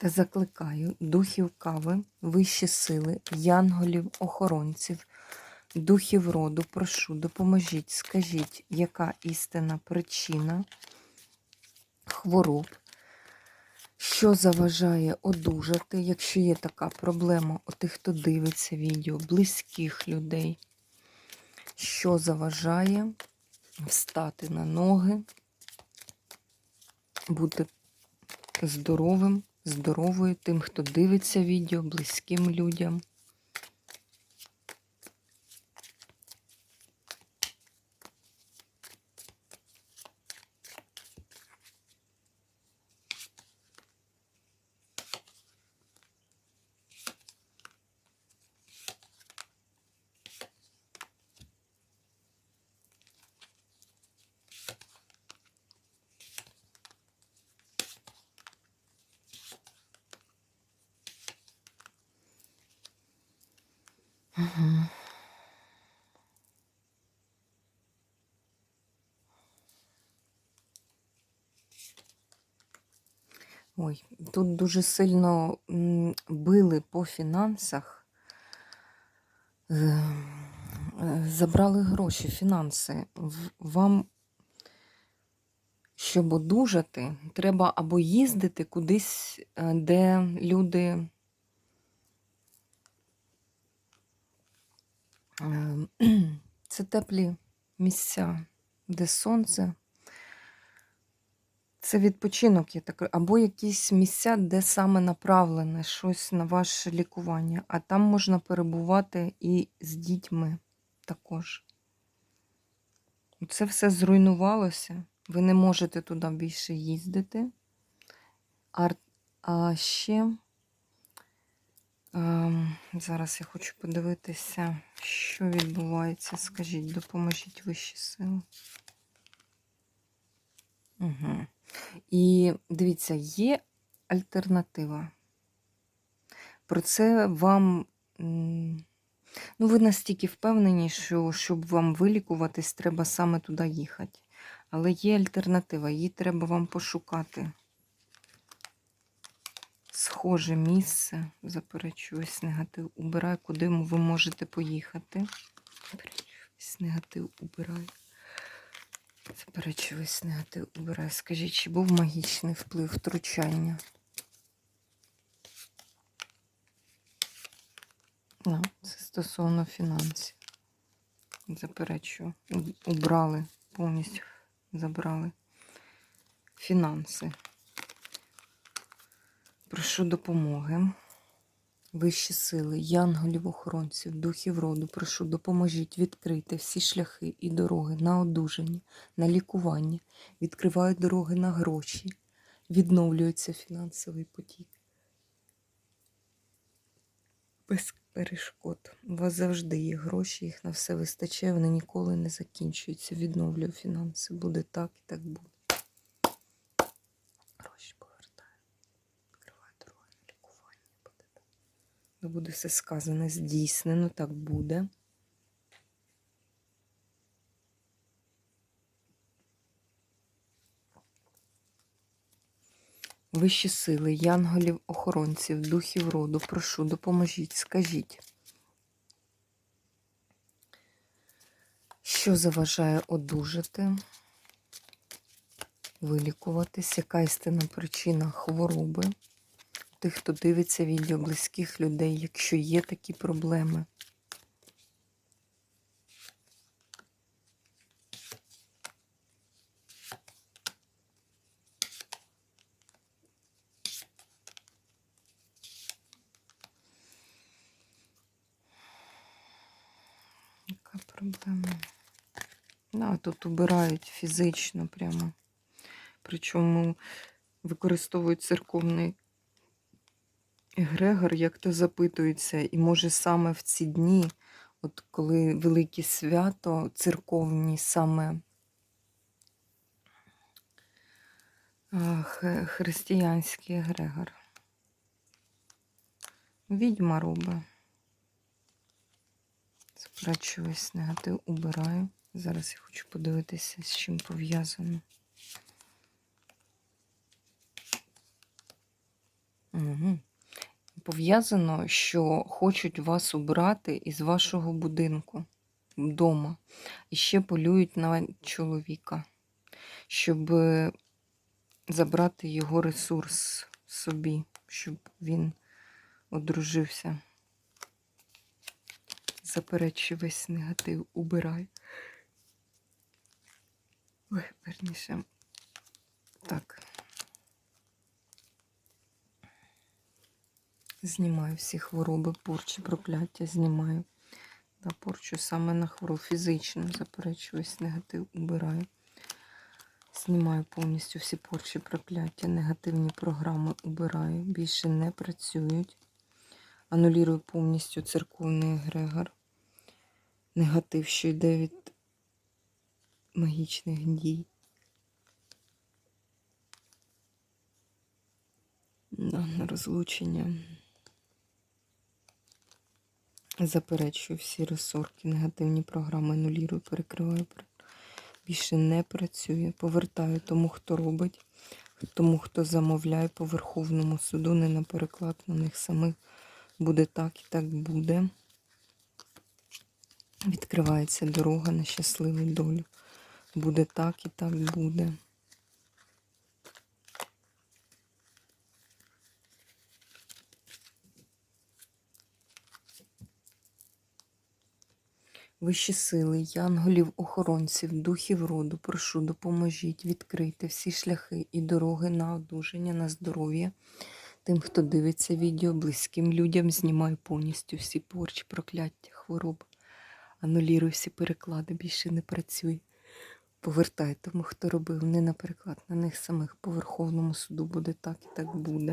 Та закликаю духів кави, вищі сили, янголів, охоронців, духів роду, прошу, допоможіть, скажіть, яка істинна причина хвороб, що заважає одужати, якщо є така проблема у тих, хто дивиться відео, близьких людей, що заважає встати на ноги, бути здоровим здоровою тим, хто дивиться відео, близьким людям. Ой, тут дуже сильно били по фінансах, Е, е, забрали гроші, фінанси. Вам, щоб одужати, треба або їздити кудись, е, де люди Це теплі місця, де сонце. Це відпочинок, я так, або якісь місця, де саме направлене щось на ваше лікування. А там можна перебувати і з дітьми також. Це все зруйнувалося. Ви не можете туди більше їздити. А, а ще. Ем, Зараз я хочу подивитися, що відбувається. Скажіть, допоможіть вищі сили. Угу. І дивіться, є альтернатива. Про це вам. Ну, ви настільки впевнені, що щоб вам вилікуватись, треба саме туди їхати. Але є альтернатива, її треба вам пошукати схоже місце, заперечуюсь, негатив убирай, куди ви можете поїхати. Заперечуюсь, негатив убирай. Заперечуюсь, негатив убирай. Скажіть, чи був магічний вплив втручання? No, це стосовно фінансів. Заперечую. Убрали, повністю забрали фінанси. Прошу допомоги. Вищі сили, янголів, охоронців, духів роду, прошу, допоможіть відкрити всі шляхи і дороги на одужання, на лікування, відкривають дороги на гроші, відновлюється фінансовий потік. Без перешкод. У вас завжди є гроші, їх на все вистачає, вони ніколи не закінчуються. Відновлюю фінанси. Буде так і так буде. Буде все сказане, здійснено, так буде. Вищі сили, янголів, охоронців, духів роду, прошу, допоможіть, скажіть, що заважає одужати, вилікуватись, яка істинна причина хвороби? Тих, хто дивиться відео близьких людей, якщо є такі проблеми. Яка проблема? Да, тут убирають фізично прямо. Причому використовують церковний Егрегор, як то запитується, і може саме в ці дні, от коли велике свято церковні, саме християнський егрегор. Відьма робить. Заперечую весь негатив, убираю. Зараз я хочу подивитися, з чим пов'язано. Угу. Пов'язано, що хочуть вас убрати із вашого будинку вдома. І ще полюють на чоловіка, щоб е, забрати його ресурс собі, щоб він одружився. Заперечую весь негатив, убирай. Ой, верніше. Так. Знімаю всі хвороби, порчі, прокляття, знімаю. Да, порчу саме на хворобу фізично, заперечую весь негатив, убираю. Знімаю повністю всі порчі, прокляття, негативні програми убираю. Більше не працюють. Анулірую повністю церковний егрегор. Негатив, що йде від магічних дій. На розлучення. Заперечую всі розсорки, негативні програми, анулірую, перекриваю. Більше не працює. Повертаю тому, хто робить, тому, хто замовляє по Верховному суду, не на переклад на них самих. Буде так і так буде. Відкривається дорога на щасливу долю. Буде так і так буде. Вищі сили, янголів, охоронців, духів роду, прошу, допоможіть відкрити всі шляхи і дороги на одужання, на здоров'я. Тим, хто дивиться відео, близьким людям, знімаю повністю всі порчі, прокляття, хвороб. Анулірую всі переклади, більше не працює. Повертай тому, хто робив, не на переклад, на них самих по Верховному суду буде так і так буде.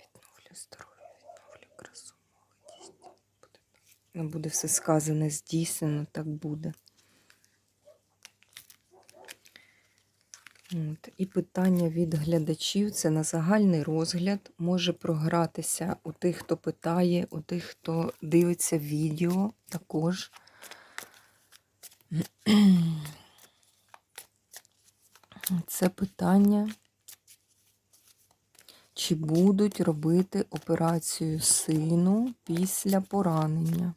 Відновлю здоров'я, відновлю красу, молодість. Буде Буде все сказане, здійснено, так буде. От. І питання від глядачів це на загальний розгляд може програтися у тих, хто питає, у тих, хто дивиться відео також. Це питання, чи будуть робити операцію сину після поранення?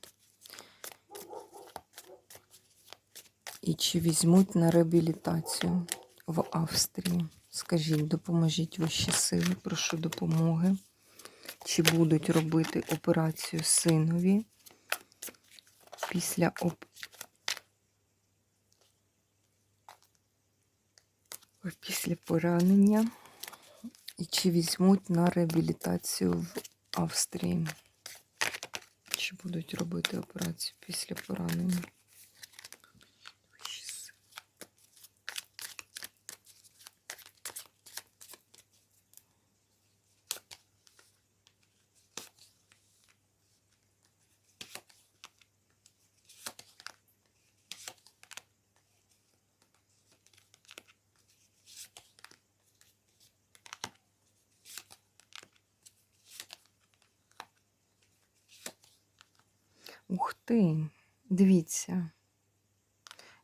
І чи візьмуть на реабілітацію в Австрії? Скажіть, допоможіть вищі сили, прошу допомоги. Чи будуть робити операцію синові після оп... Після поранення? І чи візьмуть на реабілітацію в Австрії? Чи будуть робити операцію після поранення? Ти, дивіться.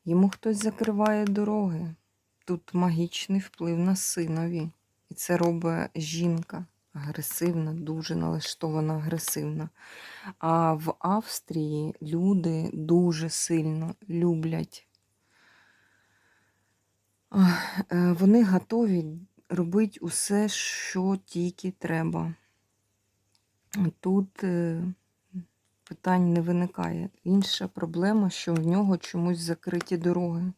Йому хтось закриває дороги. Тут магічний вплив на синові. І це робить жінка агресивна, дуже налаштована агресивна. А в Австрії люди дуже сильно люблять. Е, Вони готові робити усе, що тільки треба. Тут е, питань не виникає. Інша проблема, що в нього чомусь закриті дороги.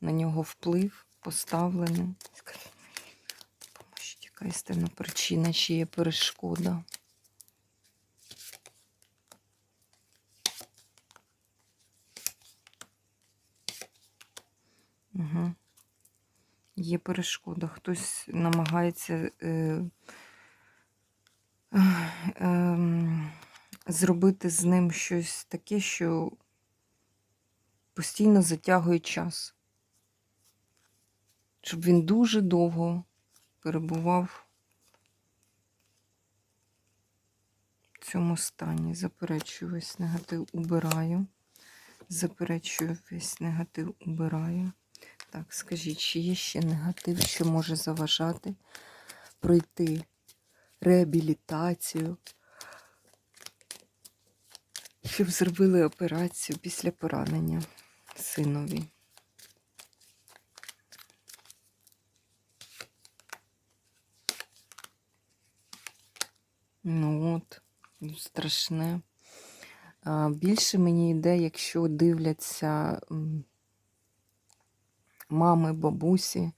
На нього вплив поставлений. Допоможіть, яка істинна причина, чи є перешкода. Угу. Є перешкода. Хтось намагається е, ем, зробити з ним щось таке, що постійно затягує час. Щоб він дуже довго перебував в цьому стані. Заперечую весь негатив, убираю. Заперечую весь негатив, убираю. Так, скажіть, чи є ще негатив, що може заважати пройти реабілітацію, щоб зробили операцію після поранення синові? Ну от, страшне. Більше мені йде, якщо дивляться мами, бабусі,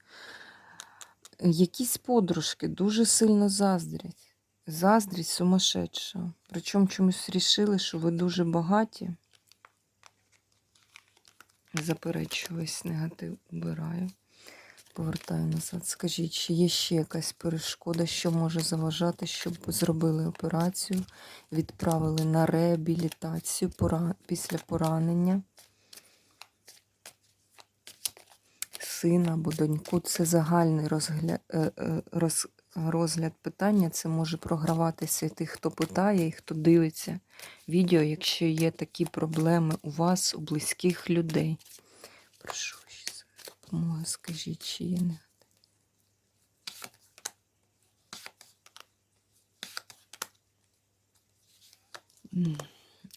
якісь подружки дуже сильно заздрять. Заздрість сумасшедша. Причому чомусь рішили, що ви дуже багаті. Заперечую весь негатив, убираю. Повертаю назад. Скажіть, чи є ще якась перешкода, що може заважати, щоб зробили операцію, відправили на реабілітацію пора- після поранення сина або доньку? Це загальний розгляд, роз, розгляд питання. Це може програватися і тих, хто питає, і хто дивиться відео, якщо є такі проблеми у вас, у близьких людей. Прошу ще за скажіть, чи є не.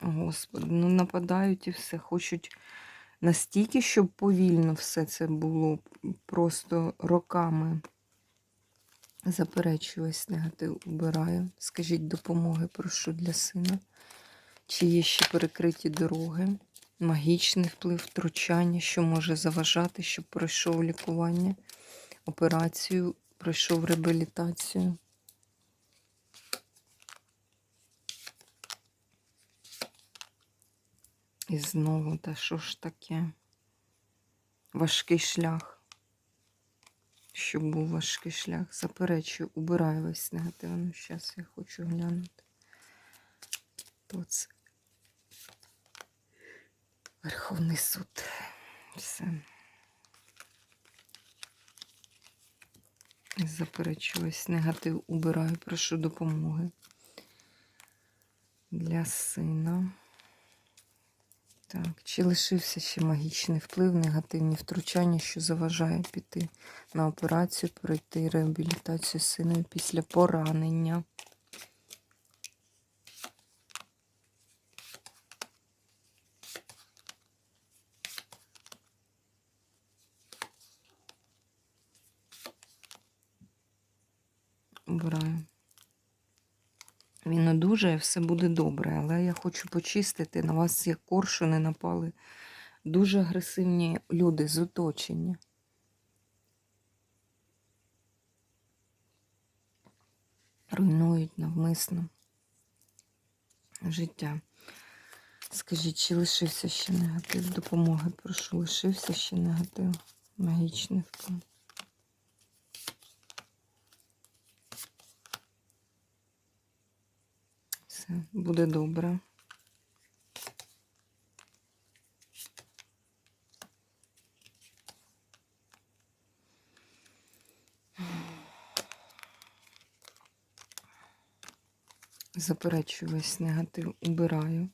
Господи, ну нападають і все. Хочуть настільки, щоб повільно все це було просто роками. Заперечую ось негатив, убираю. Скажіть допомоги, прошу для сина. Чи є ще перекриті дороги? Магічний вплив, втручання, що може заважати, щоб пройшов лікування, операцію, пройшов реабілітацію. І знову, та що ж таке? Важкий шлях. Щоб був важкий шлях. Заперечую, убираю весь негатив. Ну, зараз я хочу глянути. То це Верховний суд. Все. Заперечую весь негатив, убираю, прошу допомоги для сина. Так, чи лишився ще магічний вплив, негативні втручання, що заважає піти на операцію, пройти реабілітацію синові після поранення? Одужає, все буде добре, але я хочу почистити. На вас як коршуни напали дуже агресивні люди з оточення. Руйнують навмисно життя. Скажіть, чи лишився ще негатив? Допомоги прошу, лишився ще негатив. Магічний вплив. Все, буде добре. Заперечую весь негатив, убираю.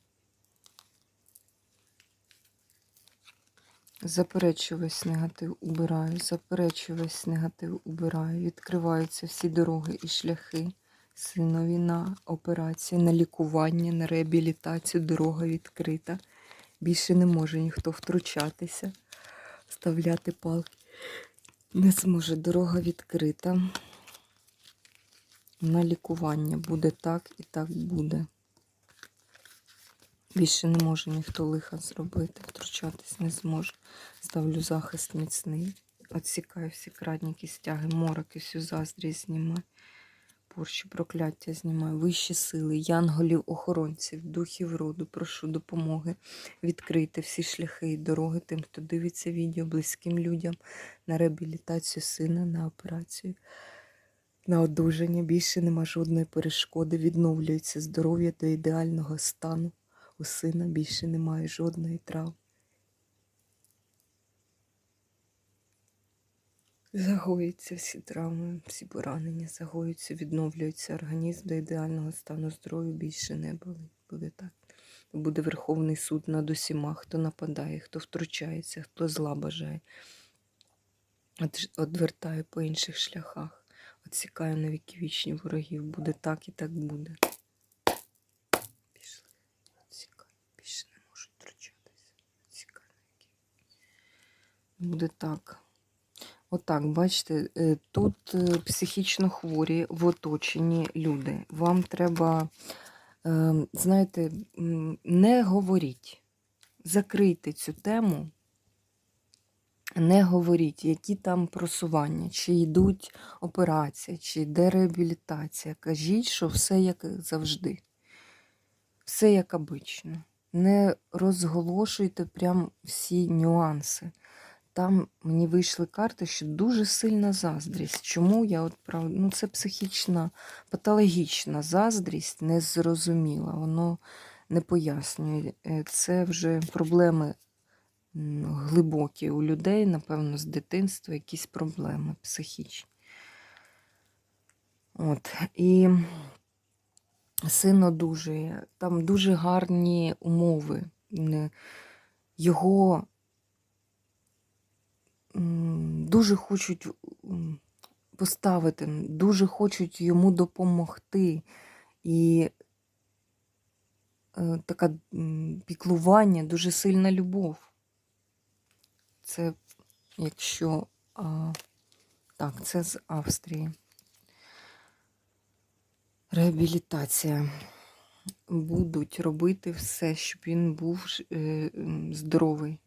Заперечую весь негатив, убираю. Заперечую весь негатив, убираю. Відкриваються всі дороги і шляхи синові на операцію, на лікування, на реабілітацію. Дорога відкрита. Більше не може ніхто втручатися, вставляти палки. Не зможе. Дорога відкрита. На лікування буде так і так буде. Більше не може ніхто лиха зробити, втручатись не зможе. Ставлю захист міцний. Отсікаю всі крадніки, стяги, мороки, всю заздрість знімаю. Порчі, прокляття знімаю, вищі сили, янголів, охоронців, духів роду, прошу допомоги відкрити всі шляхи і дороги тим, хто дивиться відео близьким людям на реабілітацію сина, на операцію на одужання. Більше нема жодної перешкоди. Відновлюється здоров'я до ідеального стану. У сина більше немає жодної травми. Загоюються всі травми, всі поранення, загоюються, відновлюється організм до ідеального стану здоров'я більше не болить. Буде так. Буде Верховний суд над усіма, хто нападає, хто втручається, хто зла бажає, одвертає по інших шляхах, відсікає на віки вічні ворогів. Буде так і так буде. Пішли, відсікай, більше не можуть втручатися. Буде так. Отак, бачите, е, тут е, психічно хворі в оточенні люди. Вам треба, е, знаєте, не говоріть. Закрийте цю тему, не говоріть, які там просування, чи йдуть операції, чи йде реабілітація. Кажіть, що все як завжди. Все як обично. Не розголошуйте прям всі нюанси там мені вийшли карти, що дуже сильна заздрість. Чому я от ну це психічна, патологічна заздрість, незрозуміла. Воно не пояснює. Е, Це вже проблеми глибокі у людей, напевно, з дитинства якісь проблеми психічні. От. І син одужує. Там дуже гарні умови. Його м, дуже хочуть поставити, дуже хочуть йому допомогти. І е, таке піклування, дуже сильна любов. Це якщо а, так, це з Австрії. Реабілітація. Будуть робити все, щоб він був е, здоровий.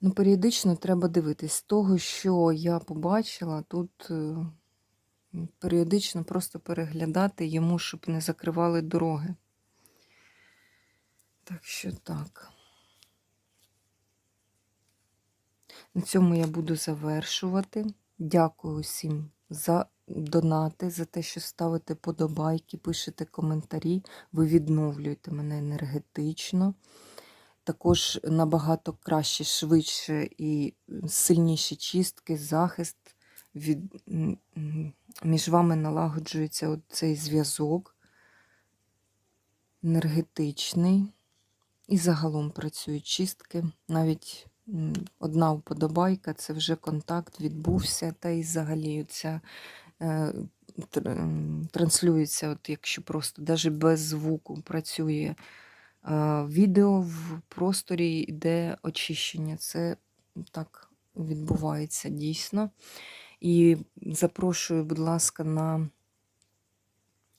Ну, періодично треба дивитись. З того, що я побачила, тут е, періодично просто переглядати йому, щоб не закривали дороги. Так що так. На цьому я буду завершувати. Дякую усім за донати, за те, що ставите подобайки, пишете коментарі. Ви відновлюєте мене енергетично. Також набагато краще, швидше і сильніші чистки, захист. Від, між вами налагоджується цей зв'язок енергетичний. І загалом працюють чистки. Навіть одна вподобайка це вже контакт відбувся, та і взагалі ця е, транслюється, от якщо просто навіть без звуку працює відео в просторі йде очищення. Це так відбувається дійсно. І запрошую, будь ласка, на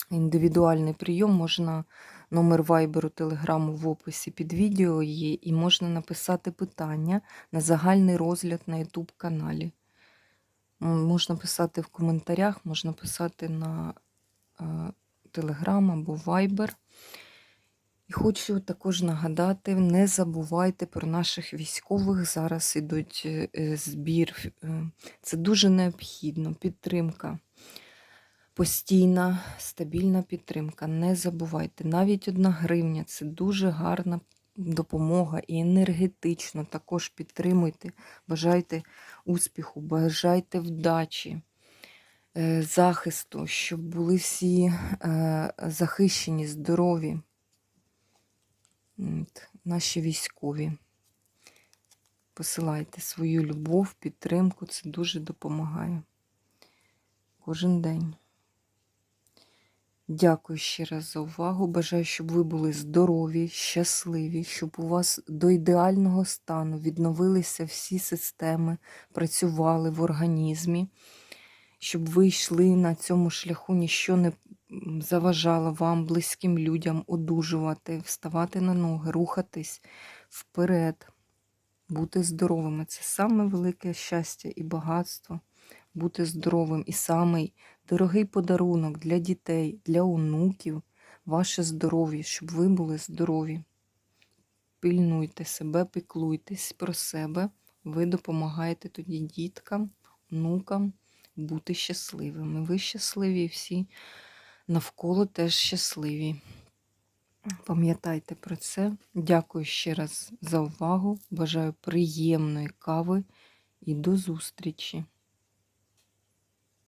індивідуальний прийом можна номер вайберу, телеграму в описі під відео є, і можна написати питання на загальний розгляд на YouTube каналі. Можна писати в коментарях, можна писати на телеграм або вайбер. І хочу також нагадати: не забувайте про наших військових. Зараз ідуть е, е, збір. Е, Це дуже необхідно. Підтримка. Постійна, стабільна підтримка. Не забувайте. Навіть одна гривня це дуже гарна допомога і енергетично також підтримуйте. Бажайте успіху, бажайте вдачі, захисту, щоб були всі захищені, здорові. Наші військові. Посилайте свою любов, підтримку, це дуже допомагає. Кожен день. Дякую ще раз за увагу. Бажаю, щоб ви були здорові, щасливі, щоб у вас до ідеального стану відновилися всі системи, працювали в організмі, щоб ви йшли на цьому шляху, ніщо не м, заважало вам, близьким людям одужувати, вставати на ноги, рухатись вперед, бути здоровими. Це саме велике щастя і багатство. Бути здоровим і самий дорогий подарунок для дітей, для онуків, ваше здоров'я, щоб ви були здорові. пильнуйте себе, піклуйтесь про себе. Ви допомагаєте тоді діткам, внукам бути щасливими. Ви щасливі, всі навколо теж щасливі. Пам'ятайте про це. Дякую ще раз за увагу. Бажаю приємної кави і до зустрічі!